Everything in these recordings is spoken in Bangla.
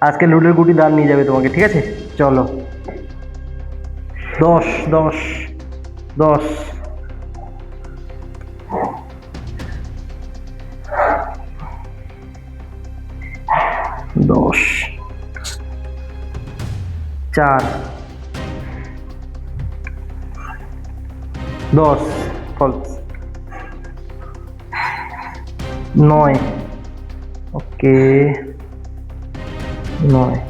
আজকে লুডোর গুটি দান নিয়ে যাবে তোমাকে, ঠিক আছে? চলো। দশ দশ দশ। দশ। চার। দশ। ফলস নয়। ওকে নয়।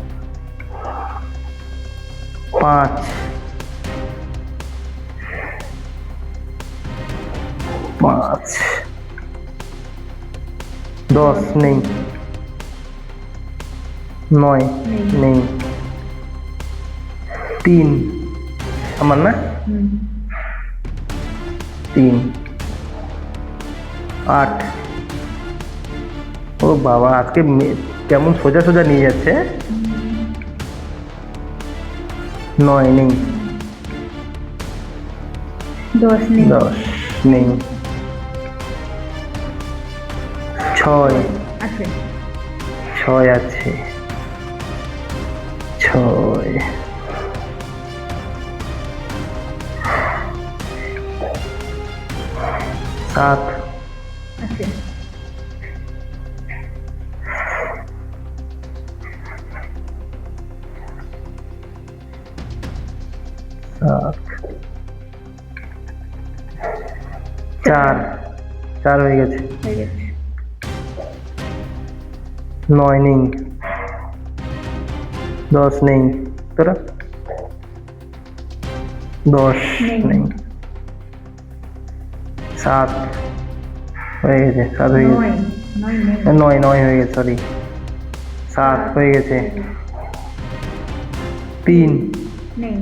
পাঁচ। পাঁচ। দশ নেই। নয় নেই। তিন। আমার না? তিন। আট। ও বাবা আজকে কেমন সোজা সোজা নিয়ে যাচ্ছে? নয় নেই। দশ নেই। দশ নেই। ছয়। ছয় আছে। ছয়। সাত। আছে। চার। চার হয়ে গেছে। হয়ে গেছে। নয় নেই। দশ নেই। তোরা? দশ নেই। নেই। সাত। হয়ে গেছে সাত হয়ে গেছে। নয়। নয় নেই। নয় নয় হয়ে গেছে সরি সাত হয়ে গেছে। তিন। নেই।